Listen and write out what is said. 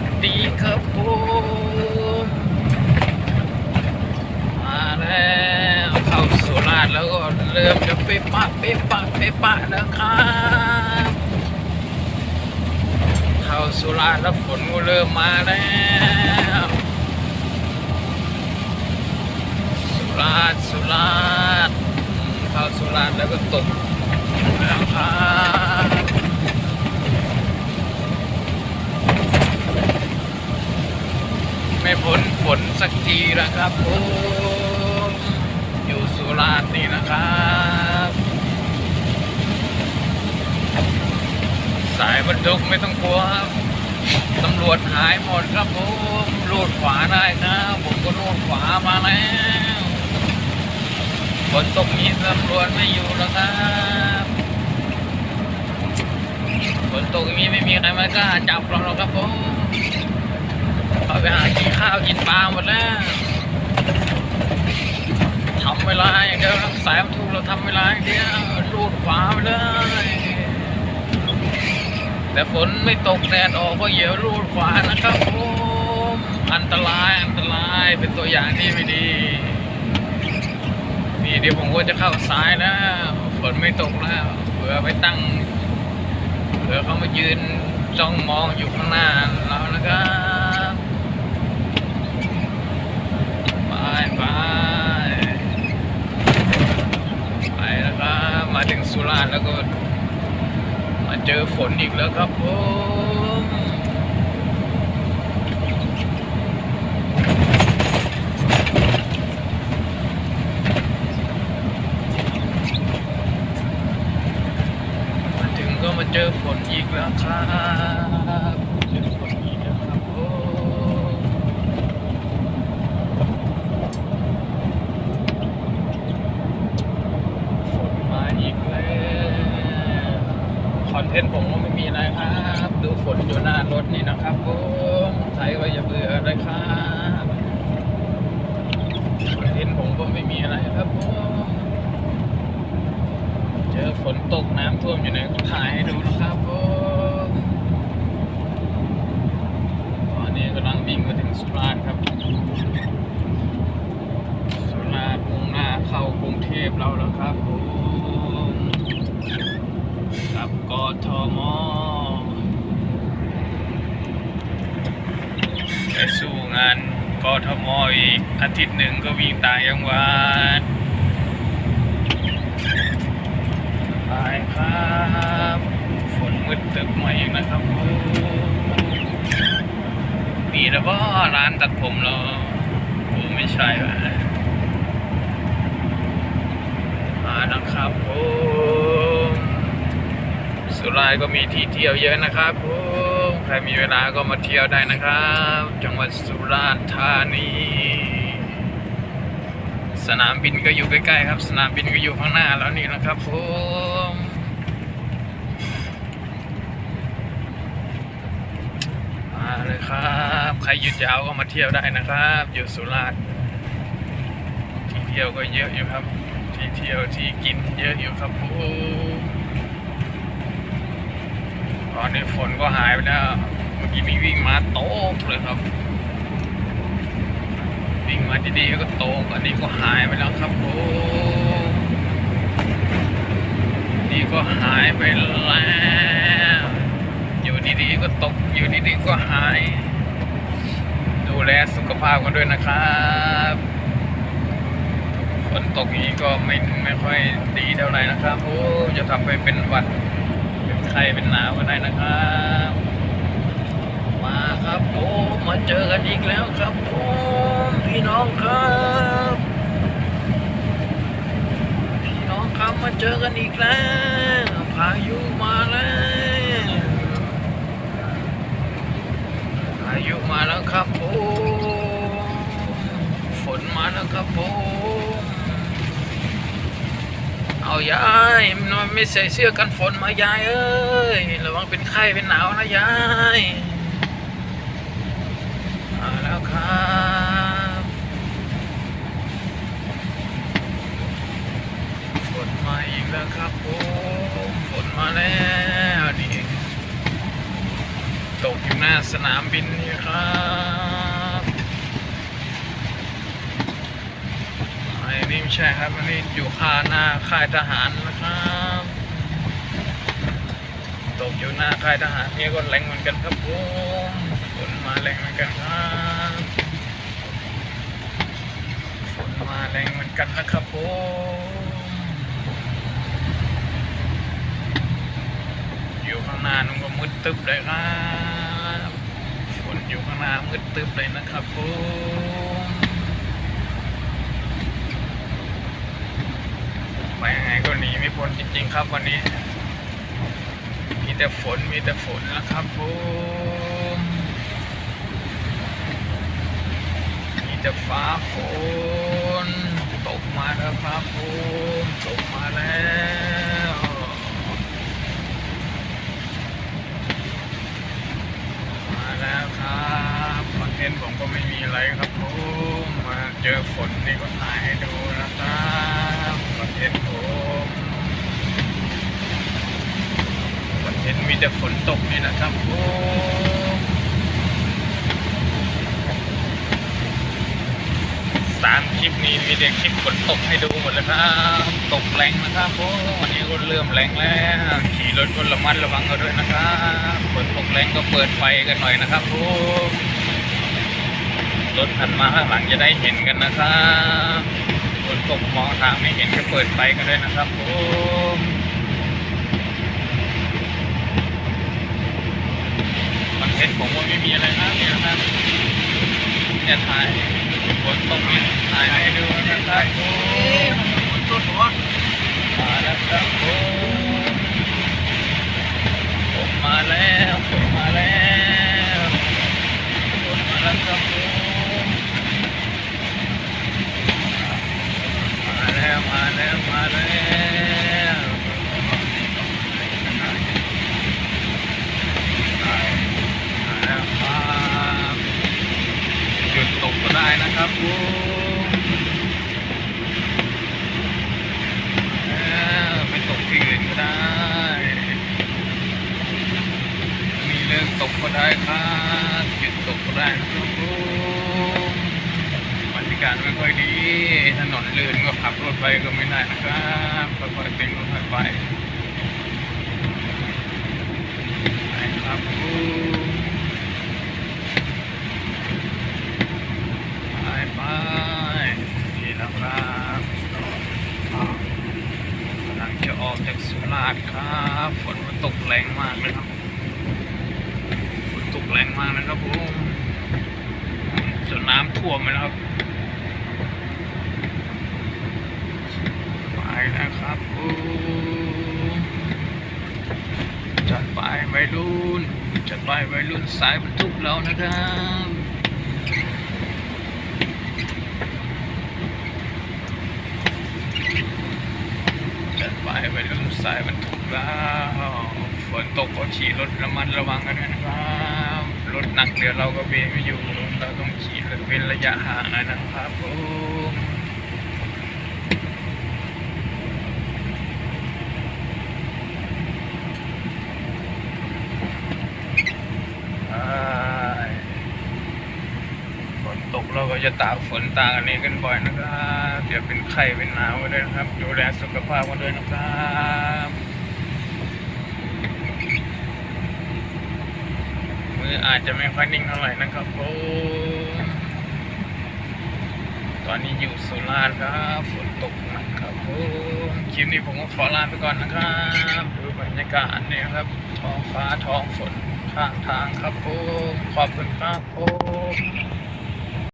วัสดีครับผมมาแล้วเข้าสุราษฎร์แล้วก็เริ่มจะเป๊ะปะเป๊ะปะเป๊ะปะแล้วครับเข้าสุราษฎร์แล้วฝนก็เริ่มมาแล้วสุราษฎร์สุราษฎร์เข้าสุราษฎร์แล้วก็ตกแล้วครับ ไม่พ้นฝน สักทีนะครับผมอยู่สุราษฎร์นี่นะครับสายบรรทุกไม่ต้องกลัวครับตำรวจหายหมดครับผมลูดขวาได้ครับผมก็ลูดขวามาแล้วฝนตกนี้ตำรวจไม่อยู่แล้วครับฝนตกนี้ไม่มีใครมากล้าจับเราหรอกครับผม ไปหากินข้าวกินปลาหมดแล้วทำเวลาอย่างเดียวสายบรรทุกเราทำเวลาอย่างเดียวลูดขวาไปเลยแต่ฝนไม่ตกแดดออกก็เหยียวลูดขวานะครับผมอันตรายอันตรายเป็นตัวอย่างที่ไม่ดีนี่เดี๋ยวผมก็จะเข้าซ้ายแล้วฝนไม่ตกแล้วเผื่อไปตั้งเผื่อเขามายืนจ้องมองอยู่ข้างหน้าเรานะครับ ไปไปไปแล้วครับมา ถึงสุราษฎร์แล้วก็มาเจอฝนอีกแล้วครับผมมาถึงก็มาเจอฝนอีกแล้วครับเจอฝนอีกแล้วครับผม ฝนมาอีกแล้วคอนเทนต์ผมก็ไม่มีอะไรครับ ดูฝนอยู่หน้ารถนี่นะครับผมใครก็อย่าเบื่อเลยครับคอนเทนต์ผมก็ไม่มีอะไรครับผมเจอฝนตกน้ำท่วมอยู่ไหนก็ถ่ายให้ดูนะครับผมตอนนี้กำลังวิ่งมาถึงสุราษฎร์ครับ สุราษฎร์มุ่งหน้ากรุงเทพเราแล้วครับผมกับกทมไปสู่งานกทมอีกอาทิตย์หนึ่งก็วิ่งต่างจังหวัดไปครับฝนมืดตึกมาอีกนะครับผมมีแล้วก็ร้านตัดผมเราโอ้ไม่ใช่ว่ะ มา นะครับผมสุราษฎร์ก็มีที่เที่ยวเยอะนะครับผมใครมีเวลาก็มาเที่ยวได้นะครับ จังหวัดสุราษฎร์ธานีสนามบินก็อยู่ใกล้ๆครับ สนามบินก็อยู่ข้างหน้าแล้วนี่นะครับผมมาเลยครับ ใครหยุดยาวก็มาเที่ยวได้นะครับ อยู่สุราษฎร์ที่เที่ยวก็เยอะอยู่ครับ เที่ยวที่กินเยอะอยู่ครับผมตอนนี้ฝนก็หายไปแล้ว เมื่อกี้มีวิ่งมาโต๊กเลยครับ วิ่งมาดีๆก็โต๊กอันนี้ก็หายไปแล้วครับผมนี่ก็หายไปแล้วอยู่ดีๆก็ตกอยู่ดีๆก็หาย ดูแลสุขภาพกันด้วยนะครับ นตกอย่างนี้ก็ไม่ไม่ค่อยดีเท่าไหร่นะครับโอ้จะทำไปเป็นหวัดเป็นไข้เป็นหนาวก็ได้นะครับมาครับโอ้มาเจอกันอีกแล้วครับผมพี่น้องครับพี่น้องครับมาเจอกันอีกแล้วพายุมาแล้วพายุมาแล้วครับผมฝนมาแล้วครับผม เอายายมันไม่ใส่เสื้อกันฝนมายายเอ้ยระวังเป็นไข้เป็นหนาวนะยายมาแล้วครับฝนมาอีกแล้วครับผมฝนมาแล้วนี่ตกอยู่หน้าสนามบินนี่ครับอั นนี้ไม่ใช่ครับอันนี้อยู่คาหน้าค่ายทหารนะครับตกอยู่หน้าค่ายทหารนี่ก็แรงเหมือนกันครับผมฝนมาแรงเหมือนกันครับฝนมาแรงเหมือนกันนะครับผมอยู่ข้างหน้านุ่งก็มืดตึ๊บเลยครับฝนอยู่ข้างหน้ามืดตึ๊บเลยนะครับผม ไปยังไงก็หนีไม่พ้นจริง ๆ ครับวันนี้ มีแต่ฝนมีแต่ฝนนะครับผมมีแต่ฟ้าฝน ตกมาแล้วครับผมตกมาแล้วมาแล้วครับคอนเทนต์ผมก็ไม่มีอะไรครับผมมาเจอฝนนี่ก็ถ่ายให้ดูนะครับคอนเทนต์ผม ฝนเห็นมี แต่ฝนตกนี่นะครับโอ้สามคลิปนี้มีแต่คลิปฝนตกให้ดูหมดเลยครับตกแรงนะครับโอ้วันนี้ก็เริ่มแรงแล้วขี่รถก็ระมัดระวังกันด้วยนะครับฝนตกแรงก็เปิดไฟกันหน่อยนะครับโอ้รถผ่านมาข้างหลังจะได้เห็นกันนะครับฝนตกมองทางไม่เห็นก็เปิดไฟกันด้วยนะครับผมคอน เทนต์ผมว่าไม่มีอะไรมากเลยนะครับจะถ่ายฝนตกนี่ถ่ายให้ดูนะครับโอ้ฝนตกหัวมาแล้วครับผมผมมาแล้วผมมาแล้วผมมาแล้วครับผมมาแล้วมาแล้วมาแล้วมาแล้วครับหยุดตกก็ได้นะ ครับผมแล้วไปตกที่อื่นก็ได้ มีเรื่องตกก็ได้ครับหยุดตกก็ได้นะครับผมบรรยากาศไม่ค่อยดี ถนนลื่นก็ขับรถไปก็ไม่ได้นะครับค่อยๆเป็นค่อยๆไปไปครับผม ไปนี่แล้วครับกำลังจะออกจากสุราษฎร์ครับฝนมันตกแรงมากเลยครับฝนตกแรงมากนะครับผมจนน้ำท่วมไปแล้วครับไปนะครับผมจัดไปวัยรุ่นจัดไปวัยรุ่นสายบรรทุกแล้วนะครับจัดไปวัยรุ่น สายบรรทุกแล้วฝนตกก็ขี่รถระมัดระวังกันด้วยนะครับรถหนักเดี๋ยวเราก็เบรกไม่อยู่เราต้องขี่เว้นระยะห่างหน่อยนะครับผม ใช่ฝนตกเราก็ จะตากฝนตากอันนี้กันบ่อยนะครับเดี๋ยวเป็นไข้เป็นหนาวกันด้วยนะครับ ดูแลสุขภาพกันด้วยนะครับมืออาจจะไม่ค่อยนิ่งเท่าไหร่นะครับผมตอนนี้อยู่สุราษฎร์ครับฝนตกหนักครับผมคลิปนี้ผมก็ขอลาไปก่อนนะครับดูบรรยากาศเนี่ยครับท้องฟ้าท้องฝนข้างทางครับผมขอบคุณครับผม